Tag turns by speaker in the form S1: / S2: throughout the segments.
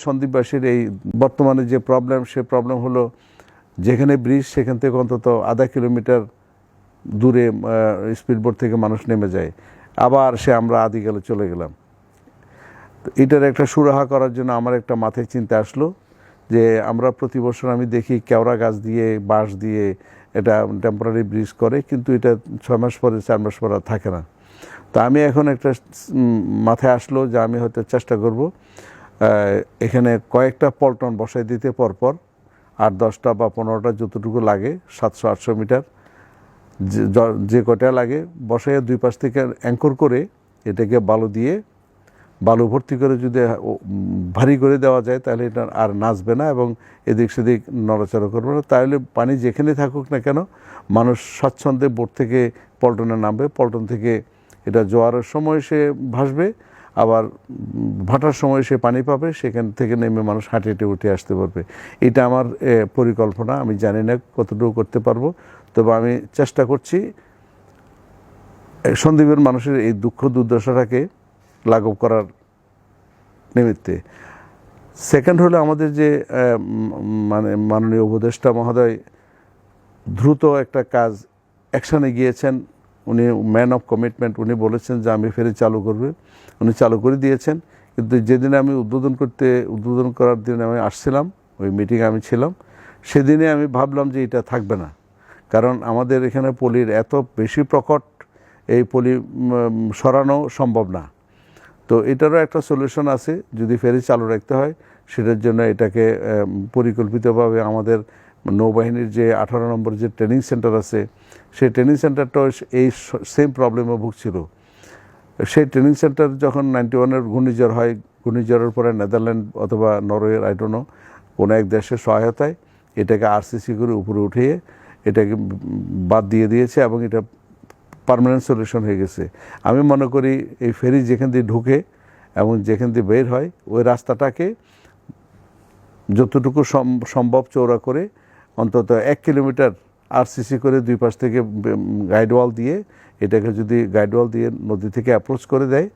S1: সন্দীপবাসীর এই বর্তমানে যে প্রবলেম সে প্রবলেম হলো যেখানে ব্রিজ সেখান থেকে অন্তত আধা কিলোমিটার দূরে স্পিডবোট থেকে মানুষ নেমে যায়। আবার সে আমরা আদি গেলে চলে গেলাম। এটার একটা সুরাহা করার জন্য আমার একটা মাথায় চিন্তা আসলো যে আমরা প্রতি বছর আমি দেখি কেওড়া গাছ দিয়ে, বাঁশ দিয়ে এটা টেম্পোরারি ব্রিজ করে, কিন্তু এটা ছয় মাস পরে, চার মাস পরে থাকে না। তো আমি এখন একটা মাথায় আসলো যে আমি হয়তো চেষ্টা করব এখানে কয়েকটা পল্টন বসাই দিতে পরপর আট দশটা বা পনেরোটা যতটুকু লাগে, সাতশো, আটশো মিটার, যে- কটা লাগে, বসাইয়ে দুই পাশ থেকে অ্যাঙ্কর করে এটাকে বালু দিয়ে, বালু ভর্তি করে যদি ভারী করে দেওয়া যায় তাহলে এটা আর নাচবে না এবং এদিক সেদিক নড়াচড়া করবে না। তাহলে পানি যেখানে থাকুক না কেন, মানুষ স্বচ্ছন্দে বোট থেকে পল্টনে নামবে, পল্টন থেকে এটা জোয়ারের সময় সে ভাসবে আবার ভাটার সময় সে পানি পাবে, সেখান থেকে নেমে মানুষ হাঁটে হেঁটে উঠে আসতে পারবে। এটা আমার পরিকল্পনা। আমি জানি না কতটুকু করতে পারব। তবে আমি চেষ্টা করছি সন্দীপের মানুষের এই দুঃখ দুর্দশাটাকে লাঘব করার নিমিত্তে। সেকেন্ড হলো আমাদের যে মানে মাননীয় উপদেষ্টা মহোদয় দ্রুত একটা কাজ অ্যাকশানে গিয়েছেন। উনি ম্যান অফ কমিটমেন্ট উনি বলেছেন যে আমি ফেরি চালু করবে। উনি চালু করে দিয়েছেন। কিন্তু যেদিনে আমি উদ্বোধন করতে, উদ্বোধন করার দিন আমি আসছিলাম, ওই মিটিংয়ে আমি ছিলাম, সেদিনে আমি ভাবলাম যে এটা থাকবে না। কারণ আমাদের এখানে পলির এত বেশি প্রকট, এই পলি সরানো সম্ভব না। তো এটারও একটা সলিউশন আছে, যদি ফেরি চালু রাখতে হয়, সেটার জন্য এটাকে পরিকল্পিতভাবে আমাদের নৌবাহিনীর যে আঠারো নম্বর যে ট্রেনিং সেন্টার আছে, সেই ট্রেনিং সেন্টারটাও এই সেম প্রবলেমে ভুগছিল। সেই ট্রেনিং সেন্টার যখন নাইনটি ওয়ানের ঘূর্ণিঝড় হয়, ঘূর্ণিঝড়ের পরে নেদারল্যান্ড অথবা নরওয়ের আইডোনো কোনো এক দেশের সহায়তায় এটাকে আরসিসি করে উপরে উঠিয়ে এটাকে বাদ দিয়ে দিয়েছে এবং এটা পার্মানেন্ট সলিউশন হয়ে গেছে। আমি মনে করি এই ফেরি যেখান দিয়ে ঢুকে এবং যেখান দিয়ে বের হয়, ওই রাস্তাটাকে যতটুকু সম- সম্ভব চৌড়া করে অন্তত এক কিলোমিটার আরসিসি করে দুই পাশ থেকে গাইড ওয়াল দিয়ে এটাকে যদি গাইড ওয়াল দিয়ে নদী থেকে অ্যাপ্রোচ করে দেয়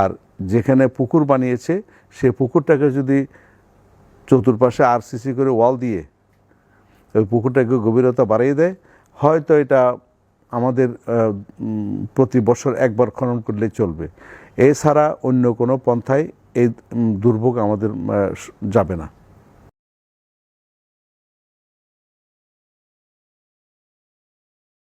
S1: আর যেখানে পুকুর বানিয়েছে সে পুকুরটাকে যদি চতুর্পাশে আরসিসি করে ওয়াল দিয়ে ওই পুকুরটাকে গভীরতা বাড়িয়ে দেয়, হয়তো এটা আমাদের প্রতি বছর একবার খনন করলে চলবে। এছাড়া অন্য কোনো পন্থায় এই দুর্ভোগ আমাদের যাবে না।